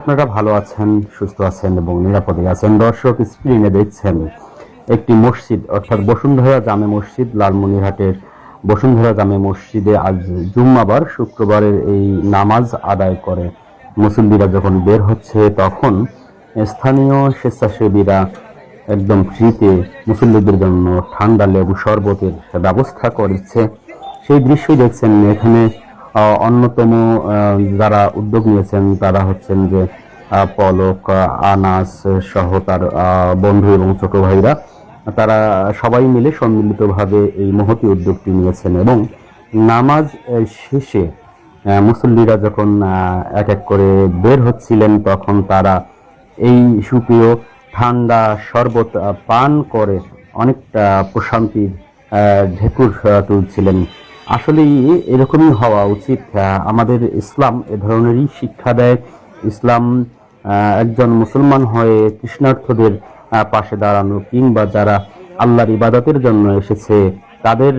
আপনারা ভালো আছেন, সুস্থ আছেন এবং নিরাপদে আছেন। দর্শক স্ক্রিনে দেখছেন একটি মসজিদ, অর্থাৎ বসুন্ধরা জামে মসজিদ, লালমনিরহাটের বসুন্ধরা জামে মসজিদে আজ জুম্মাবার, শুক্রবারের এই নামাজ আদায় করে মুসল্লিরা যখন বের হচ্ছে, তখন স্থানীয় স্বেচ্ছাসেবীরা একদম ফ্রিতে মুসল্লিদের জন্য ঠান্ডা লেবু শরবতের ব্যবস্থা করেছে। সেই দৃশ্যই দেখছেন এখানে অন্যতম যারা উদ্যোগ নিয়েছেন তারা হচ্ছেন যে পলক, আনাস সহ তার বন্ধু এবং ছোট ভাইরা। তারা সবাই মিলে সম্মিলিতভাবে এই মহতি উদ্যোগটি নিয়েছেন এবং নামাজ শেষে মুসল্লিরা যখন এক এক করে বের হচ্ছিলেন, তখন তারা এই সুপ্রিয় ঠান্ডা শরবত পান করে অনেকটা প্রশান্তির ঢেকুর তুলছিলেন। আসলেই এরকমই হওয়া উচিত। আমাদের ইসলাম এ ধরনেরই শিক্ষা দেয়। ইসলাম একজন মুসলমান হয়ে কৃষ্ণার্থদের পাশে দাঁড়ানো কিংবা যারা আল্লাহর ইবাদতের জন্য এসেছে, তাদের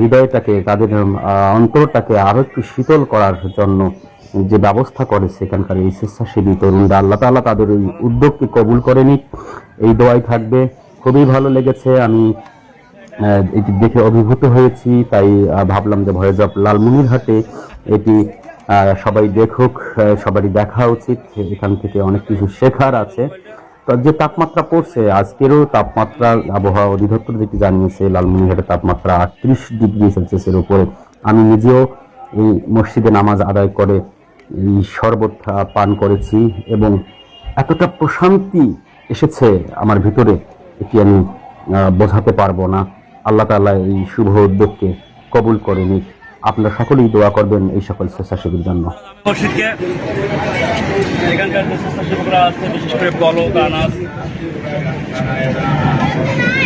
হৃদয়টাকে, তাদের অন্তরটাকে আরও একটু শীতল করার জন্য যে ব্যবস্থা করে সেখানকার এই স্বেচ্ছাসেবী তরুণরা, আল্লাহ তাআলা তাদের এই উদ্যোগকে কবুল করে নিক। এই দোয়াই থাকবে। খুবই ভালো লেগেছে। আমি এটি দেখে অভিভূত হয়েছি, তাই ভাবলাম যে ভয়েস অফ লালমনিরহাটে এটি সবাই দেখুক সবারই দেখা উচিত, এখান থেকে অনেক কিছু শেখার আছে। তো যে তাপমাত্রা পড়ছে, আজকেরও তাপমাত্রা, আবহাওয়া অধিদপ্তর যেটি জানিয়েছে লালমনিরহাটের তাপমাত্রা আটত্রিশ ডিগ্রি সেলসিয়াসের উপরে। আমি নিজেও এই মসজিদে নামাজ আদায় করে এই শরবত পান করেছি এবং এতটা প্রশান্তি এসেছে আমার ভিতরে, এটি আমি বোঝাতে পারব না। আল্লাহ তাআলা এই শুভ উদ্যোগকে কবুল করে নিক আপনারা সকলেই দোয়া করবেন এই সকল স্বেচ্ছাসেবীর জন্য।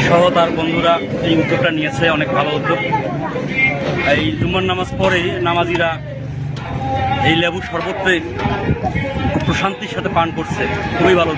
সহ তার বন্ধুরা, এই উদ্যোগটা নিয়েছে, অনেক ভালো উদ্যোগ। এই জুম্মার নামাজ পরে নামাজিরা এই লেবু শরবতে খুব প্রশান্তির সাথে পান করছে। খুবই ভালো